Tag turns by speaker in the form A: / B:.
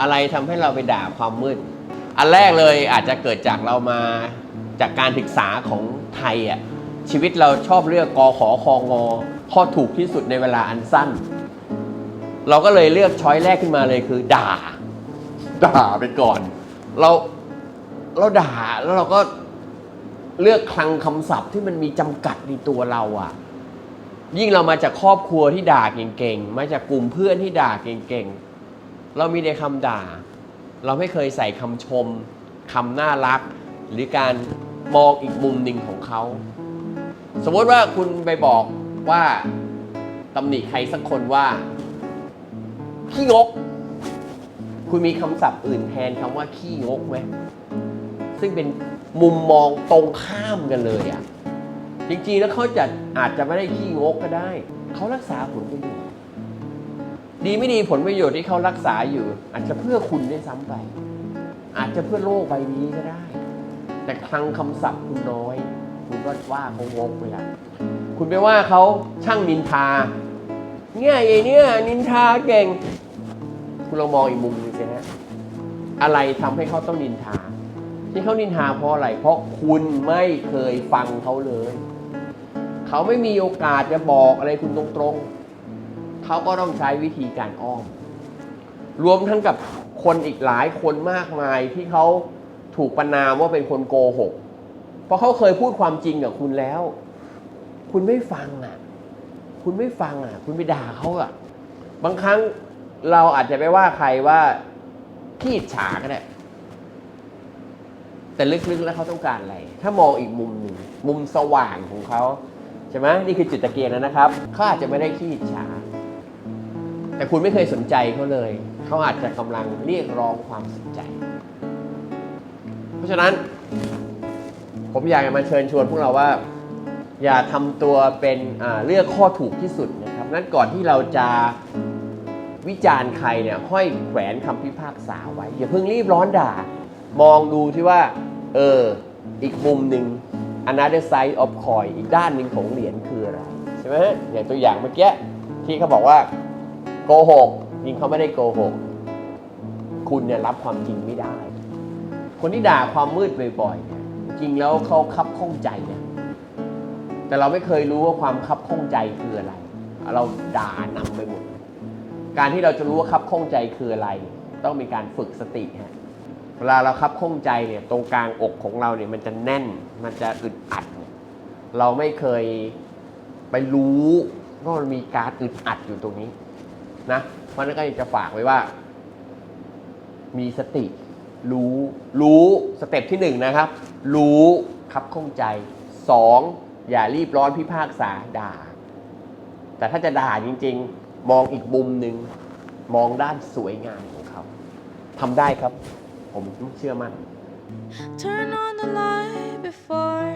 A: อะไรทำให้เราไปด่าความมืด อันแรกเลยอาจจะเกิดจากเรามาจากการศึกษาของไทยอะชีวิตเราชอบเลือกกอขอคองอข้อถูกที่สุดในเวลาอันสั้น เราก็เลยเลือกช้อยแรกขึ้นมาเลยคือ ด่า ด่าไปก่อน เราเราด่าแล้วเราก็เลือกคลังคำศัพท์ที่มันมีจำกัดในตัวเราอะ ยิ่งเรามาจากครอบครัวที่ด่าเก่งๆ มาจากกลุ่มเพื่อนที่ด่าเก่งๆ เรามีแต่คำด่า เราไม่เคยใส่คำชมคำน่ารัก หรือการมองอีกมุมหนึ่งของเขา สมมติว่าคุณไปบอกว่าตำหนิใครสักคนว่าขี้งก คุณมีคำศัพท์อื่นแทนคำว่าขี้งกไหมซึ่งเป็นมุมมองตรงข้ามกันเลยอะ่ะจริงๆแล้วเขาจะอาจจะไม่ได้ขี้งกก็ได้ เขารักษาผลประโยชน์ ดีไม่ดีผลประโยชน์ที่เขารักษาอยู่ อาจจะเพื่อคุณได้ซ้ำไป อาจจะเพื่อโลกใบนี้ก็ได้ แต่คลังคำศัพท์คุณน้อย คุณก็ว่าเขางกไปละคุณไปว่าเขาช่างนินทา เนี่ยไอ้เนี่ยนินทาเก่ง คุณลองมองอีกมุมหนึงสิฮะอะไรทำให้เขาต้องนินทา ที่เขานินทาเพราะอะไร เพราะคุณไม่เคยฟังเขาเลย เขาไม่มีโอกาสจะบอกอะไรคุณตรงๆ เขาก็ต้องใช้วิธีการอ้อม รวมทั้งกับคนอีกหลายคนมากมายที่เขาถูกประนามว่าเป็นคนโกหก เพราะเขาเคยพูดความจริงกับคุณแล้ว คุณไม่ฟังอะ คุณไม่ฟังอะ คุณไปด่าเขาอะ บางครั้งเราอาจจะไปว่าใครว่าขี้ฉาก็ได้แต่ลึกๆแล้วเขาต้องการอะไร ถ้ามองอีกมุมหนึ่งมุมสว่างของเขาใช่ไหมนี่คือจุดตะเกียงนะครับเขาอาจจะไม่ได้ขี้ฉา แต่คุณไม่เคยสนใจเขาเลย เขาอาจจะกำลังเรียกร้องความสนใจ เพราะฉะนั้น ผมอยากจะมาเชิญชวนพวกเราว่า อย่าทำตัวเป็นเลือกข้อถูกที่สุดนะครับนั้นก่อนที่เราจะวิจารณ์ใครเนี่ยห้อยแขวนคำพิพากษาไว้ อย่าเพิ่งรีบร้อนด่า มองดูที่ว่า เออ อีกมุมหนึ่ง another side of coin อีกด้านหนึ่งของเหรียญคืออะไร ใช่ไหมอย่างตัวอย่างเมื่อกี้ที่เขาบอกว่า โกหกจริงเขาไม่ได้โกหก คุณเนี่ยรับความจริงไม่ได้ คนที่ด่าความมืดบ่อยๆเนี่ยจริงแล้วเขาคับข้องใจเนี่ยแต่เราไม่เคยรู้ว่าความคับข้องใจคืออะไร เราด่านำไปหมด การที่เราจะรู้ว่าคับข้องใจคืออะไร ต้องมีการฝึกสติฮะเวลาเราคับข้องใจเนี่ยตรงกลางอกของเราเนี่ยมันจะแน่นมันจะอึดอัดเนี่ยเราไม่เคยไปรู้ว่ามันมีการอึดอัดอยู่ตรงนี้ นะเพราะนั้นก็อยากจะฝากไว้ว่า มีสติ รู้รู้สเต็ปที่หนึ่งนะครับ รู้คับข้องใจสองอย่ารีบร้อนพิพากษาด่า แต่ถ้าจะด่าจริง ๆ มองอีกมุมหนึ่งมองด้านสวยงามของเขาทำได้ครับ ผมเชื่อมั่น
B: Turn on the light before